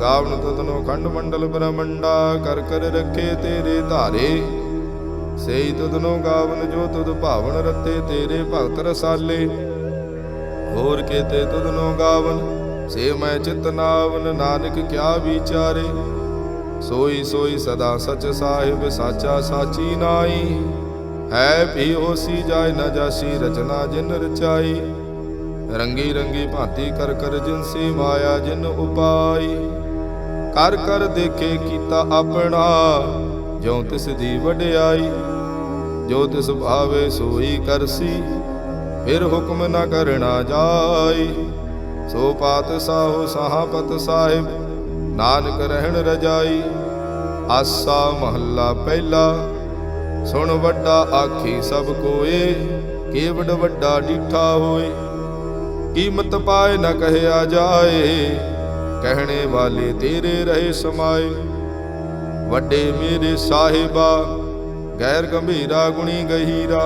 ਗਾਵਨ ਤੁਧਨੋ ਖੰਡ ਮੰਡਲ ਬ੍ਰਹਮੰਡਾ, ਕਰ ਕਰ ਰੱਖੇ ਤੇਰੇ ਧਾਰੇ। ਸਈ ਤੁਧਨੋ ਗਾਵਨ ਜੋ ਤੁਧ ਭਾਵਨ ਰਤੇ, ਤੇਰੇ ਭਗਤ ਰਸਾਲੇ। ਹੋਰ ਕੇਤੇ ਤੁਧਨੋ ਗਾਵਨ ਸੇ ਮੈਂ ਚਿਤ ਨਾਵਨ, ਨਾਨਕ ਕਿਆ ਵਿਚਾਰੇ। ਸੋਈ ਸੋਈ ਸਦਾ ਸਚ ਸਾਹਿਬ, ਸਾਚਾ ਸਾਚੀ ਨਾਈ। ਹੈ ਭੀ ਹੋਸੀ ਜਾਇ, ਨਾ ਜਾਸੀ ਰਚਨਾ ਜਿਨ ਰਚਾਈ। ਰੰਗੀ ਰੰਗੀ ਭਾਂਤੀ ਕਰ ਕਰ ਜਿਨਸੀ ਮਾਇਆ, ਜਿਨ ਉਪਾਈ। ਕਰ ਕਰ ਦੇਖੇ ਕੀਤਾ ਆਪਣਾ। ਜਿਉ ਤਿਸ ਦੀ ਵਡਿਆਈ ਜੋ ਤਿਸ ਭਾਵੇ ਸੋਈ ਕਰਸੀ, ਫਿਰ ਹੁਕਮ ਨਾ ਕਰਨਾ ਜਾਈ। ਸੋ ਪਾਤ ਸਾਹੋ ਸਹਾਪਤ ਸਾਹਿਬ, ਨਾਨਕ ਰਹਿਣ ਰਜਾਈ। ਆਸਾ ਮਹੱਲਾ ਪਹਿਲਾ, ਸੁਣ ਵੱਡਾ ਆਖੀ ਸਭ ਕੋਏ ਕੇਵਡ ਵੱਡਾ ਡੀਠਾ ਹੋਏ। ਕੀਮਤ ਪਾਏ ਨਾ ਕਹਿਆ ਜਾਏ ਕਹਿਣੇ ਵਾਲੇ ਤੇਰੇ ਰਹੇ ਸਮਾਏ। ਵੱਡੇ ਮੇਰੇ ਸਾਹਿਬਾ, ਗੈਰ ਗੰਭੀਰਾ ਗੁਣੀ ਗਹੀਰਾ।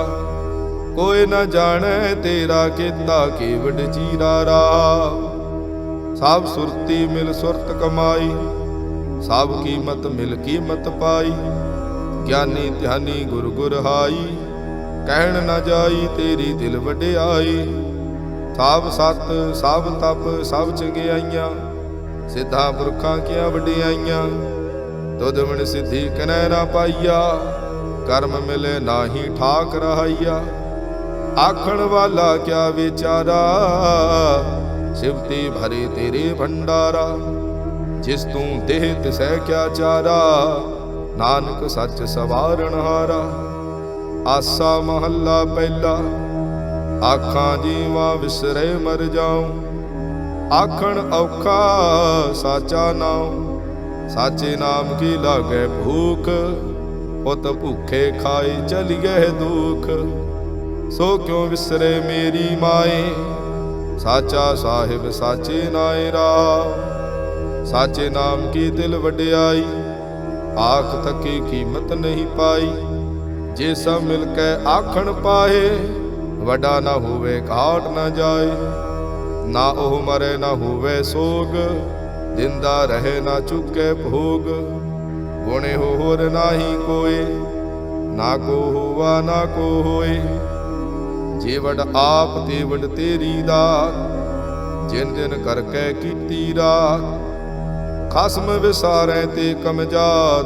ਕੋਈ ਨਾ ਜਾਣੈ ਤੇਰਾ ਕੀਤਾ ਕੇਵਡ ਚੀਰਾ ਰਾ ਸਭ ਸੁਰਤੀ ਮਿਲ ਸੁਰਤ ਕਮਾਈ, ਸਭ ਕੀਮਤ ਮਿਲ ਕੀਮਤ ਪਾਈ। ਗਿਆਨੀ ਧਿਆਨੀ ਗੁਰ ਗੁਰ ਹਾਈ, ਕਹਿਣ ਨਾ ਜਾਈ ਤੇਰੀ ਦਿਲ ਵਡਿਆਈ। ਸਭ ਸਤ ਸਭ ਤਪ ਸਭ ਚੰਗਿਆਈਆਂ ਸਿੱਧਾ ਪੁਰਖਾਂ ਕੀਆਂ ਵਡਿਆਈਆਂ? ਤੁਧ ਮਨ ਸਿੱਧੀ ਕਨੈ ਨਾ ਪਾਈਆ? ਕਰਮ ਮਿਲੇ ਨਾਹੀ ਠਾਕ ਰਹਾਈਆ। ਆਖਣ ਵਾਲਾ ਕਿਆ ਵਿਚਾਰਾ? ਸਿਵਤੀ ਭਰੇ ਤੇਰੇ ਭੰਡਾਰਾ। ਜਿਸ ਤੂੰ ਦੇਹ ਤਿਸੈ ਕਿਆ ਚਾਰਾ? ਨਾਨਕ ਸੱਚ ਸਵਾਰਣ ਹਾਰਾ। ਆਸਾ ਮਹੱਲਾ ਪਹਿਲਾ। ਆਖਾਂ ਜੀਵਾਂ ਵਿਸਰੇ ਮਰ ਜਾਉ। ਆਖਣ ਔਖਾ ਸਾਚਾ ਨਾਮ ਸਾਚੇ ਨਾਮ ਕੀ ਲਾਗੇ ਭੂਖ? ਪੁੱਤ ਭੁੱਖੇ ਖਾਈ ਚਲੀ ਗਏ ਦੁਖ। ਸੋ ਕਿਉ ਵਿਸਰੇ ਮੇਰੀ ਮਾਏ? ਸਾਚਾ ਸਾਹਿਬ ਸਾਚੇ ਨਾਏ ਰਾ। ਸਾਚੇ ਨਾਮ ਕੀ ਦਿਲ ਵਡਿਆਈ? ਆਖ ਤੱਕੀ ਕੀਮਤ ਨਹੀਂ ਪਾਈ। ਜੇ ਸਭ ਮਿਲ ਕੇ ਆਖਣ ਪਾਏ, ਵੱਡਾ ਨਾ ਹੋਵੇ ਘਾਟ ਨਾ ਜਾਏ। ਨਾ ਉਹ ਮਰੇ, ਨਾ ਹੋਵੇ ਸੋਗ। ਜਿੰਦਾ ਰਹੇ, ਨਾ ਚੁੱਕੇ ਭੋਗ। ਗੁਣੇ ਹੋਰ ਨਾਹੀ ਕੋਏ, ਨਾ ਕੋ ਹੋਵਾ, ਨਾ ਕੋ ਹੋਏ। ਜੇ ਆਪ ਤੇ ਤੇਰੀ ਦਾਤ ਜਿਨ ਜਿਨ ਕਰਕੇ ਕੀਤੀ ਰਾਤ। ਖਸਮ ਵਿਸਾਰੇ ਤੇ ਕਮਜਾਤ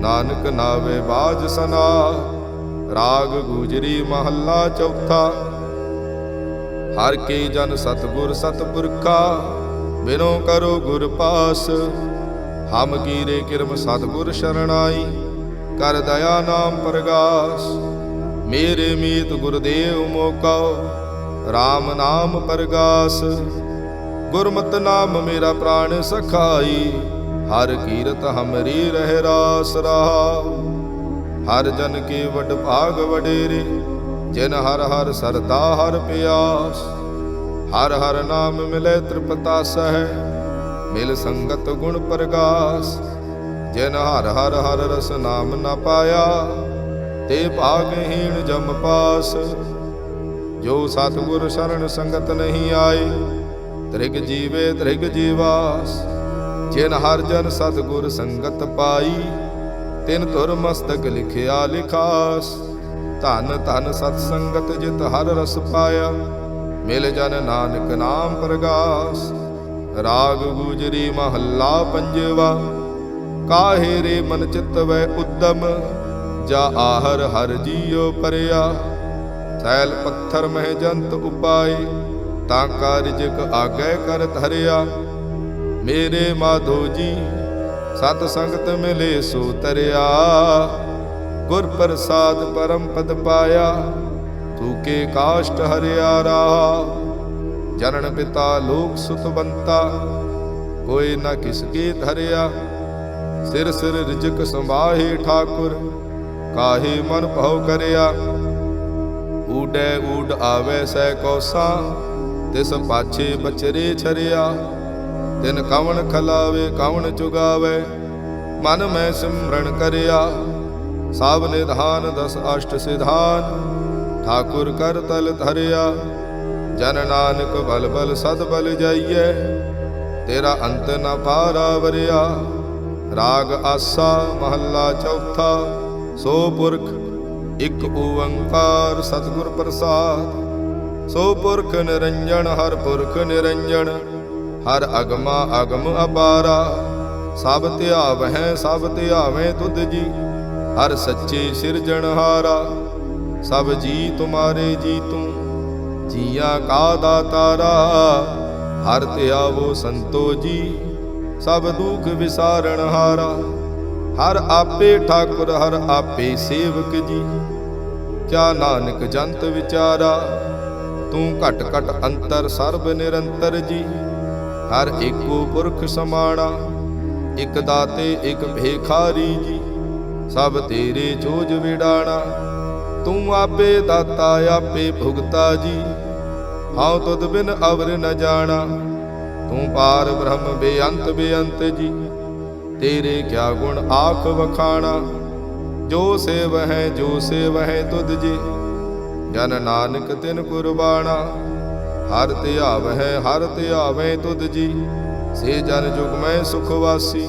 ਨਾਨਕ ਨਾਵੇ ਬਾਜ ਸਨਾ। ਰਾਗ ਗੁਜਰੀ ਮਹੱਲਾ ਚੌਥਾ ਹਰ ਕੇ ਜਨ ਸਤਗੁਰ ਸਤਪੁਰਖਾ, ਬਿਨੋ ਕਰੋ ਗੁਰ ਪਾਸ। ਹਮ ਕੀਰੇ ਕਿਰਮ ਸਤਗੁਰ ਸ਼ਰਣਾਈ, ਕਰ ਦਇਆ ਨਾਮ ਪ੍ਰਗਾਸ। ਮੇਰੇ ਮੀਤ ਗੁਰਦੇਵ ਮੋਕਾਓ RAM ਨਾਮ ਪ੍ਰਗਾਸ। ਗੁਰਮਤਿ ਨਾਮ ਮੇਰਾ ਪ੍ਰਾਣ ਸਖਾਈ, ਹਰ ਕੀਰਤ ਹਮਰੀ ਰਹਿ ਰਾਸ ਰਹਾ। ਹਰ ਜਨ ਕੇ ਵਡ ਭਾਗ ਵਡੇਰੇ ਜਿਨ ਹਰ ਹਰ ਸਰਦਾ ਹਰ ਪਿਆਸ, ਹਰ ਹਰ ਨਾਮ ਮਿਲੇ ਤ੍ਰਿਪਤਾ ਸਹਿ, ਮਿਲ ਸੰਗਤ ਗੁਣ ਪ੍ਰਗਾਸ। ਜਿਨ ਹਰ ਹਰ ਹਰ ਰਸ ਨਾਮ ਨਾ ਪਾਇਆ, ਤੇ ਭਾਗਹੀਣ ਜਮ ਪਾਸ। ਜੋ ਸਤਿਗੁਰ ਸ਼ਰਨ ਸੰਗਤ ਨਹੀਂ ਆਈ ਤ੍ਰਿਗ ਜੀਵੇ ਤ੍ਰਿਗ ਜੀਵਾਸ। ਜਿਨ ਹਰ ਜਨ ਸਤਿਗੁਰ ਸੰਗਤ ਪਾਈ, ਤਿਨ ਧੁਰ ਮਸਤਕ ਲਿਖਿਆ ਲਿਖਾਸ। ਧਨ ਧਨ ਸਤ ਸੰਗਤ ਜਿਤ ਹਰ ਰਸ ਪਾਇਆ, ਮਿਲ ਜਨ ਨਾਨਕ ਨਾਮ ਪ੍ਰਗਾਸ। ਰਾਗ ਗੁਜਰੀ ਮਹੱਲਾ ਪੰਜਵਾ, ਕਾਹੇ ਰੇ ਮਨ ਚਿਤ ਵੈ ਉਦਮ, ਜਾ ਆਹਰ ਹਰ ਜੀਉ ਪਰਿਆ। ਸੈਲ ਪੱਥਰ ਮਹਿ ਜੰਤ ਉਪਾਏ, ਤਾਂ ਕਾਰਜਕ ਆਗੈ ਕਰ ਧਰਿਆ। ਮੇਰੇ ਮਾਧੋ ਜੀ ਸਤ ਸੰਗਤ ਮਿਲੇ ਸੋ ਤਰਿਆ। ਗੁਰ ਪ੍ਰਸਾਦ ਪਰਮ ਪਦ ਪਾਇਆ ਤੂਕੇ ਕਾਸ਼ਟ ਹਰਿਆ ਰਾ ਜਨਨ ਪਿਤਾ ਲੋਕ ਸੁਤਵੰਤਾ ਕੋਈ ਨਾ ਕਿਸ ਕੀ ਧਰਿਆ। ਸਿਰ ਸਿਰ ਰਿਜਕ ਸੰਭਾਹੇ ਠਾਕੁਰ, ਕਾਹੇ ਮਨ ਭਉ ਕਰਿਆ। ਊਡੈ ਊਡ ਆਵੇ ਸੈ ਕੋਸਾ, ਤਿਸ ਪਾਛੇ ਬਚਰੇ ਛਰਿਆ। ਤਿਨ ਕਵਣ ਖਲਾਵੇ, ਕਵਣ ਚੁਗਾਵੇ, ਮਨ ਮੈਂ ਸਿਮਰਨ ਕਰਿਆ। ਸਭ ਨਿਧਾਨ ਦਸ ਅਸ਼ਟ ਸਿਧਾਨ, ਠਾਕੁਰ ਕਰ ਤਲ ਧਰਿਆ, ਜਨ ਨਾਨਕ ਬਲ ਬਲ ਸਦ ਬਲ ਜਾਈਐ, ਤੇਰਾ ਅੰਤ ਨ ਪਾਰਾ ਵਰਿਆ, ਰਾਗ ਆਸਾ ਮਹੱਲਾ ਚੌਥਾ, ਸੋ ਪੁਰਖ ਇਕ ਓੰਕਾਰ ਸਤਿਗੁਰ ਪ੍ਰਸਾਦ, ਸੋ ਪੁਰਖ ਨਿਰੰਜਨ, ਹਰ ਪੁਰਖ ਨਿਰੰਜਨ, ਹਰ ਅਗਮਾ ਅਗਮ ਅਪਾਰਾ, ਸਭ ਧਿਆਵਹਿ, ਸਭ ਧਿਆਵੇਂ ਤੁਧ ਜੀ। ਹਰ ਸੱਚੇ ਸਿਰਜਣਹਾਰਾ ਸਭ ਜੀ ਤੁਮਾਰੇ ਜੀ ਤੂੰ, ਜੀਆਂ ਕਾ ਦਾਤਾਰਾ ਹਰ ਧਿਆਵੋ ਸੰਤੋ ਜੀ, ਸਭ ਦੁਖ ਵਿਸਾਰਣਹਾਰਾ ਹਰ ਆਪੇ ਠਾਕੁਰ, ਹਰ ਆਪੇ ਸੇਵਕ ਜੀ, ਕਿਆ ਨਾਨਕ ਜੰਤ ਵਿਚਾਰਾ, ਤੂੰ ਘਟ ਘਟ ਅੰਤਰ ਸਰਬ ਨਿਰੰਤਰ ਜੀ, ਹਰ ਏਕੋ ਪੁਰਖ ਸਮਾਣਾ, ਇਕ ਦਾਤੇ, ਇਕ ਭੇਖਾਰੀ ਜੀ ਸਭ ਤੇਰੇ ਜੋਜ ਵਿਡਾਣਾ। ਤੂੰ ਆਪੇ ਦਾਤਾ, ਆਪੇ ਭੁਗਤਾ ਜੀ। ਹਉ ਤੁਧ ਬਿਨ ਅਵਰ ਨ ਜਾਣਾ। ਤੂੰ ਪਾਰ ਬ੍ਰਹਮ ਬੇਅੰਤ ਬੇਅੰਤ ਜੀ। ਤੇਰੇ ਕਿਆ ਗੁਣ ਆਖ ਵਖਾਣਾ। ਜੋ ਸੇਵ ਹੈ, ਜੋ ਸੇਵ ਹੈ ਤੁਧ ਜੀ। ਜਨ ਨਾਨਕ ਤਿਨ ਕੁਰਬਾਣਾ। ਹਰ ਧਿਆਵ ਹੈ ਹਰ ਧਿਆਵੇਂ ਤੁਧ ਜੀ। ਸੇ ਜਨ ਜੁਗ ਮੈਂ ਸੁਖ ਵਾਸੀ।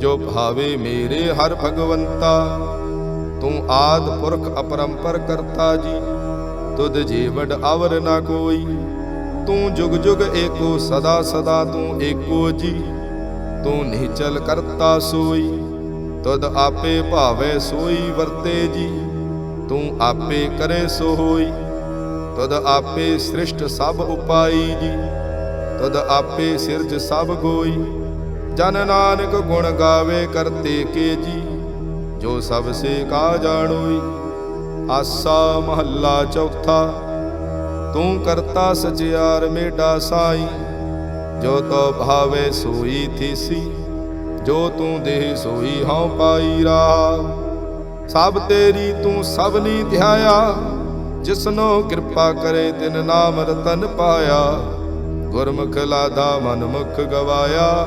ਜੋ ਭਾਵੇ ਮੇਰੇ ਹਰ ਭਗਵੰਤਾ, ਤੂੰ ਆਦ ਪੁਰਖ ਅਪਰੰਪਰ ਕਰਤਾ ਜੀ, ਤੁਧ ਜੀਵੜ ਅਵਰ ਨਾ ਕੋਈ, ਤੂੰ ਜੁਗ ਜੁਗ ਏਕੋ ਸਦਾ ਸਦਾ ਤੂੰ ਏਕੋ ਜੀ, ਤੂੰ ਨਿਚਲ ਕਰਤਾ ਸੋਈ, ਤੁਧ ਆਪੇ ਭਾਵੇ ਸੋਈ ਵਰਤੇ ਜੀ, ਤੂੰ ਆਪੇ ਕਰੇ ਸੋ ਹੋਈ, ਤੁਧ ਆਪੇ ਸ੍ਰਿਸ਼ਟ ਸਭ ਉਪਾਈ ਜੀ ਤਦ ਆਪੇ ਸਿਰਜ ਸਭ ਗੋਈ ਜਨ ਨਾਨਕ ਗੁਣ ਗਾਵੇ ਕਰਤੇ ਕੇ ਜੀ, ਜੋ ਸਭ ਸੇ ਕਾ ਜਾਣੋਈ, ਆਸਾ ਮਹੱਲਾ ਚੌਥਾ। ਤੂੰ ਕਰਤਾ ਸਚਿਆਰ ਮੇਡਾ ਸਾਈ, ਜੋ ਤੋ ਭਾਵੇ ਸੋਈ ਥੀਸੀ, ਜੋ ਤੂੰ ਦੇਹ ਸੋਈ ਹਉ ਪਾਈ ਰਾ ਸਭ ਤੇਰੀ ਤੂੰ ਸਭ ਨੀ ਧਿਆਇਆ, ਜਿਸਨੋ ਕਿਰਪਾ ਕਰੇ ਤਿਨ ਨਾਮ ਰਤਨ ਪਾਇਆ। ਗੁਰਮੁਖ ਲਾਦਾ ਮਨ ਮੁਖ ਗਵਾਇਆ।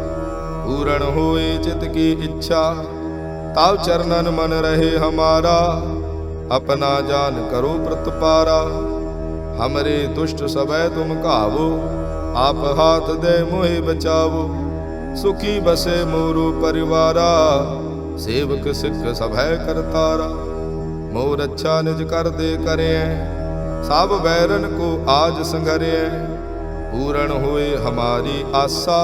ਪੂਰਨ ਹੋਏ ਚਿਤ ਕੀ ਇੱਛਾ, ਤਾਵ ਚਰਨਨ ਮਨ ਰਹੇ ਹਮਾਰਾ, ਆਪਣਾ ਜਾਨ ਕਰੋ ਪ੍ਰਤਪਾਰਾ ਹਮਰੇ ਦੁਸ਼ਟ ਸਬੈ ਤੁਮ ਘਾਵੋ, ਆਪ ਹਾਥ ਦੇ ਮੋਹਿ ਬਚਾਵੋ। ਸੁਖੀ ਬਸੇ ਮੋਰੂ ਪਰਿਵਾਰਾ, ਸੇਵਕ ਸਿੱਖ ਸਭੈ ਕਰਤਾਰਾ। ਮੋਰ ਅੱਛਾ ਨਿਜ ਕਰਦੇ ਕਰਿਐ, ਸਭ ਬੈਰਨ ਕੋ ਆਜ ਸੰਗਰਿਐ ਪੂਰਨ ਹੋਏ ਹਮਾਰੀ ਆਸਾ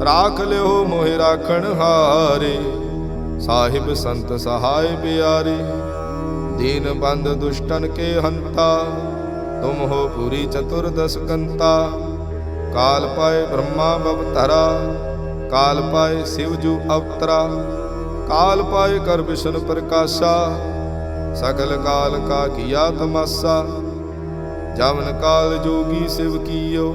ਰਾਖ ਲਿਓ ਮੋਹਿ ਰਾਖਣ ਹਾਰੇ। ਸਾਹਿਬ ਸੰਤ ਸਹਾਇ ਪਿਆਰੇ, ਦੀਨ ਬੰਦ ਦੁਸ਼ਟਨ ਕੇ ਹੰਤਾ। ਤੁਮ ਹੋ ਪੂਰੀ ਚਤੁਰਦਸ ਕੰਤਾ। ਕਾਲ ਪਾਏ ਬ੍ਰਹਮਾ ਬਵਤਰਾ ਕਾਲ ਪਾਏ ਸਿਵ ਜੂ ਅਵਤਰਾ। ਕਾਲ ਪਾਏ ਕਰ ਵਿਸ਼ਨ ਪ੍ਰਕਾਸ਼ਾ, ਸਗਲ ਕਾਲ ਕਾ ਕੀਆ ਤਮਾਸਾ। ਜਵਨ ਕਾਲ ਜੋਗੀ ਸਿਵ ਕੀਓ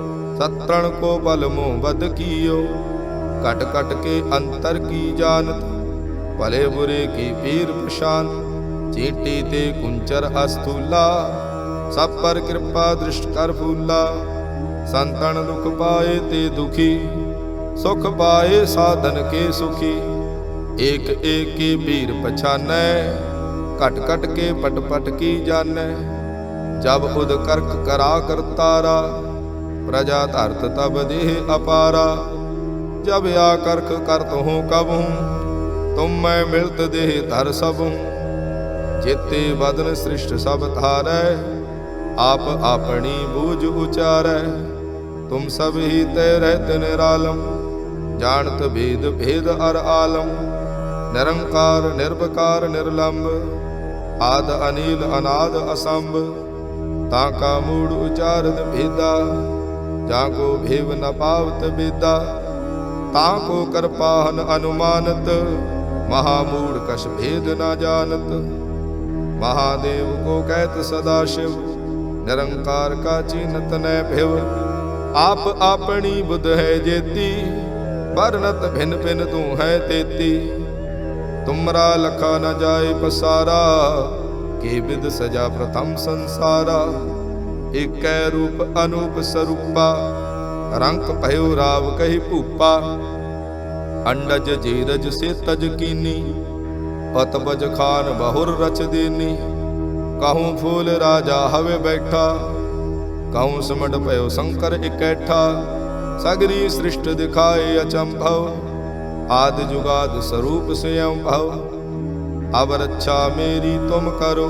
ਸਤਰਣ ਕੋ ਬਲ ਮੋਹ ਬਦ ਕੀਓ। ਕਟ ਕਟ ਕੇ ਅੰਤਰ ਕੀ ਜਾਣਤ? ਭਲੇ ਬੁਰੇ ਕੀ ਪੀਰ ਪਛਾਨ? ਚੀਟੀ ਤੇ ਕੁੰਚਰ ਅਸਤੂਲਾ। ਸਭ ਪਰ ਕਿਰਪਾ ਦ੍ਰਿਸ਼ਟ ਕਰ ਫੂਲਾ। ਸੰਤਨ ਦੁਖ ਪਾਏ ਤੇ ਦੁਖੀ। ਸੁਖ ਪਾਏ ਸਾਧਨ ਕੇ ਸੁਖੀ। ਏਕ ਏਕ ਕੀ ਭੀਰ ਪਛਾਨੈ। ਘਟ ਘਟ ਕੇ ਪਟ ਪਟ ਕੀ ਜਾਣੈ? ਜਬ ਉਦ ਕਰਕ ਕਰਾ ਕਰਤਾਰਾ। ਪ੍ਰਜਾ ਧਰਤ ਤਬ ਦੇਹ ਅਪਾਰਾ, ਜਬ ਆ ਕਰਖ ਕਰਤ ਹੂੰ ਕਬ ਹੂੰ ਤੁਮ ਮੈਂ ਮਿਲਤ ਦੇਹ ਧਰ ਸਭ ਹੂੰ ਜੇਤੇ ਬਦਨ ਸ੍ਰਿਸ਼ਟ ਸਭ ਧਾਰੈ, ਆਪ ਆਪਣੀ ਬੂਝ ਉਚਾਰੈ। ਤੁਮ ਸਭ ਹੀ ਤੈ ਰਹਿਤ ਨਿਰਾਲਮ, ਜਾਣਤ ਭੇਦ ਭੇਦ ਅਰ ਆਲਮ। ਨਿਰੰਕਾਰ ਨਿਰਭਕਾਰ ਨਿਰਲੰਭ ਆਦ ਅਨੀਲ, ਅਨਾਦ ਅਸੰਭ, ਤਾਂ ਕਾ ਮੂੜ ਉਚਾਰਤ ਭੇਦਾ। ਜਾਂ ਕੋ ਭੇਵ ਨ ਪਾਵਤ ਬੇਦਾ, ਤਾਂ ਕੋ ਕਰਪਾਹਨ ਅਨੁਮਾਨਤ, ਮਹਾਮੂੜ ਕਛ ਭੇਦ ਨ ਜਾਣਤ। ਮਹਾਦੇਵ ਕੋ ਕਹਿਤ ਸਦਾ ਸ਼ਿਵ, ਨਿਰੰਕਾਰ ਕਾ ਚੀਨਤ ਨੈ ਭਿਵ। ਆਪ ਆਪਣੀ ਬੁੱਧ ਹੈ ਜੇਤੀ ਵਰਨਤ ਭਿਨ ਭਿਨ ਤੂੰ ਹੈ ਤੇਤੀ। ਤੁਮਰਾ ਲਖਾ ਨ ਜਾਏ ਪਸਾਰਾ, ਕੇ ਵਿਦ ਸਜਾ ਪ੍ਰਥਮ ਸੰਸਾਰਾ। ਏਕੈ ਰੂਪ ਅਨੂਪ ਸਰੂਪਾ ਰੰਗ ਭਇਓ ਰਾਵ ਕਹੀ ਭੂਪਾ। ਅੰਡਜ ਜੀਰਜ ਸੇ ਤਜ ਕੀਨੀ ਪਤਬਜ ਖਾਨ ਬਹੁਰ ਰਚ ਦੇਨੀ। ਕਹੂੰ ਫੂਲ ਰਾਜਾ ਹਵੇ ਬੈਠਾ, ਕਹੂੰ ਸਮਟ ਭਇਓ ਸ਼ੰਕਰ ਇਕੈਠਾ। ਸਗਰੀ ਸ੍ਰਿਸ਼ਟ ਦਿਖਾਏ ਅਚੰਭਵ, ਆਦ ਜੁਗਾਦ ਸਰੂਪ ਸਿਯੰ ਭਵ। ਅਬ ਰੱਛਾ ਮੇਰੀ ਤੁਮ ਕਰੋ।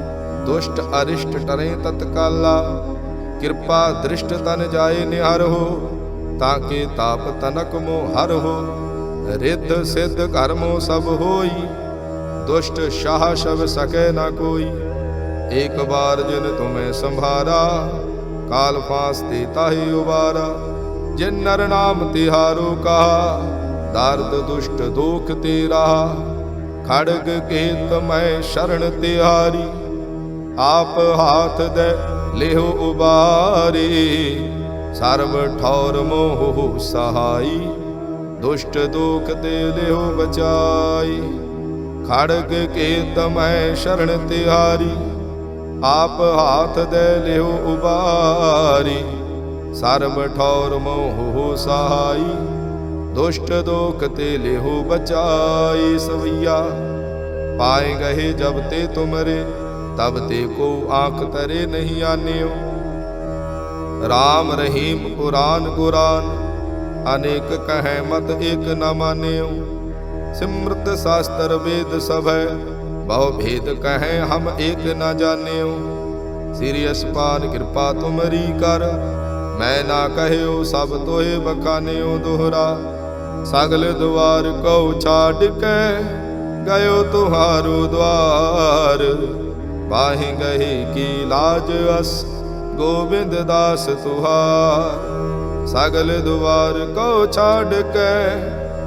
ਦੁਸ਼ਟ ਅਰਿਸ਼ਟ ਟਰੇ ਤਤਕਾਲਾ। ਕਿਰਪਾ ਦ੍ਰਿਸ਼ਟ ਤਨ ਜਾਏ ਨਿਹਰ ਹੋ, ਤਾਂ ਕੇ ਤਾਪ ਤਨਕ ਮੋ ਹਰ ਹੋ। ਰਿੱਧ ਸਿੱਧ ਕਰਮੋ ਸਭ ਹੋਈ, ਦੁਸ਼ਟ ਸ਼ਾਹ ਸ਼ਬ ਸਕੇ ਨਾ ਕੋਈ। ਏਕ ਬਾਰ ਜਿਨ ਤੁਮੇ ਸੰਭਾਰਾ, ਕਾਲ ਫਾਸ ਤੇ ਤਾਹੀ ਉਬਾਰਾ। ਜਿਨ ਨਰ ਨਾਮ ਤਿਹਾਰੋ ਕਹਾ, ਦਰਦ ਦੁਸ਼ਟ ਦੁਖ ਤੇਰਾ ਖੜਗ ਕੇਤ ਮੈਂ ਸ਼ਰਨ ਤਿਹਾਰੀ ਆਪ ਹਾਥ ਦੇ ਲਿਹੋ ਉਬਾਰੀ, ਸਰਬ ਠੌਰ ਮੋਹ ਸਹਾਈ, ਦੁਸ਼ਟ ਦੋਖ ਤੇ ਲਿਹੋ ਬਚਾਈ। ਖੜਗ ਕੇ ਤਮੈ ਸ਼ਰਨ ਤਿਹਾਰੀ, ਆਪ ਹਾਥ ਦੇ ਲਿਹੋ ਉਬਾਰੀ, ਸਰਬ ਠੌਰ ਮੋਹ ਸਹਾਈ, ਦੁਸ਼ਟ ਦੋਖ ਤੇ ਲਿਹੋ ਬਚਾਈ ਸਵਈਆ। ਪਾਏ ਗਏ ਜਬ ਤੇ ਤੁਮਰੇ ਤਬ ਤੇ ਕੋ ਆਖ ਤਰੇ ਨਹੀਂ ਆਨਿਓ। RAM ਰਹੀਮ ਪੁਰਾਨ ਕੁਰਾਨ ਅਨੇਕ ਕਹੈ ਮਤ ਏਕ ਨ ਮਾਨਿਓ। ਸਿਮਰਤ ਸ਼ਾਸਤਰ ਵੇਦ ਸਭੈ, ਬਹੁ ਭੇਦ ਕਹੈ ਹਮ ਏਕ ਨ ਜਾਣਿਓ। ਸ੍ਰੀ ਅਸਪਾਨ ਕਿਰਪਾ ਤੁਮਰੀ ਕਰ, ਮੈਂ ਨਾ ਕਹਿਓ ਸਭ ਤੋਏ ਬਖਾਨਿਓ ਦੋਹਰਾ। ਸਗਲ ਦੁਆਰ ਕਉ ਛਾੜ ਕੇ ਗਇਓ ਤੁਹਾਰੋ ਦਵਾਰ ਬਾਹੀ ਗਹੀ ਕੀ ਲਾਜ ਅਸ, ਗੋਬਿੰਦ ਦਾਸ ਤੁਹਾਰ। ਸਗਲ ਦੁਆਰ ਕੋ ਛਾੜ ਕੇ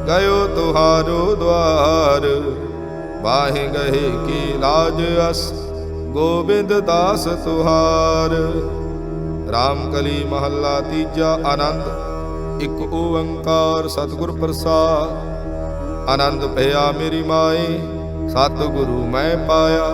ਗਇਓ ਤੁਹਾਰੋ ਦੁਆਰ। ਬਾਹੀ ਗਹੀ ਕੀ ਲਾਜ ਅਸ, ਗੋਬਿੰਦ ਦਾਸ ਤੁਹਾਰ। ਰਾਮ ਕਲੀ ਮਹੱਲਾ ਤੀਜਾ ਆਨੰਦ, ਇੱਕ ਓੰਕਾਰ ਸਤਿਗੁਰ ਪ੍ਰਸਾਦ। ਆਨੰਦ ਭਇਆ ਮੇਰੀ ਮਾਈ, ਸਤਿਗੁਰੂ ਮੈਂ ਪਾਇਆ।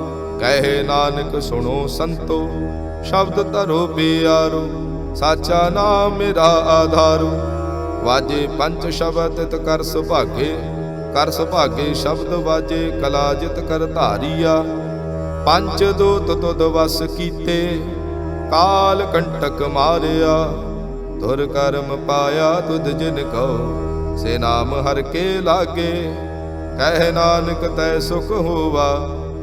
ਕਹੇ ਨਾਨਕ, ਸੁਣੋ ਸੰਤੋ, ਸ਼ਬਦ ਧਰੋ ਪਿਆਰੋ, ਸਾਚਾ ਨਾਮ ਮੇਰਾ ਆਧਾਰੋ। ਵਾਜੇ ਪੰਜ ਸ਼ਬਦ ਤਿਤ ਕਰ ਸੁਭਾਗੇ ਕਰ ਸੁਭਾਗੇ ਸ਼ਬਦ ਵਾਜੇ, ਕਲਾ ਜਿਤ ਕਰ ਧਾਰੀਆ। ਪੰਜ ਦੋਤ ਤੁਦ ਵਸ ਕੀਤੇ, ਕਾਲ ਕੰਟਕ ਮਾਰਿਆ। ਤੁਰ ਕਰਮ ਪਾਇਆ ਤੁਧ ਜਿਨ ਕਉ, ਸੇ ਨਾਮ ਹਰ ਕੇ ਲਾਗੇ। ਕਹਿ ਨਾਨਕ, ਤੈ ਸੁਖ ਹੋਵਾ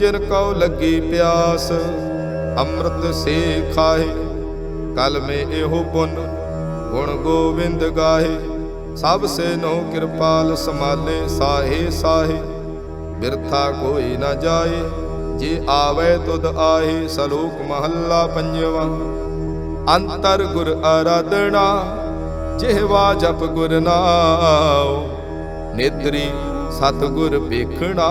ਜਿਨ ਕਉ ਲੱਗੀ ਪਿਆਸ, ਅੰਮ੍ਰਿਤ ਸੇ ਖਾਹੇ ਕਲ ਮੇ ਇਹੋ ਪੁੰਨ, ਗੁਣ ਗੋਵਿੰਦ ਗਾਹੇ ਸਭ ਸੇ ਨੋ ਕਿਰਪਾਲ ਸਮਾਲੇ, ਸਾਹੇ ਸਾਹੇ। ਬਿਰਥਾ ਕੋਈ ਨਾ ਜਾਏ, ਜੇ ਆਵੇ ਤੁਧ ਆਹੇ, ਸਲੋਕ ਮਹੱਲਾ ਪੰਜਵਾ। ਅੰਤਰ ਗੁਰ ਆਰਾਧਨਾ ਜਿਹਵਾ ਜਪ ਗੁਰ ਨਾਉ। ਨੇਤਰੀ ਸਤ ਵੇਖਣਾ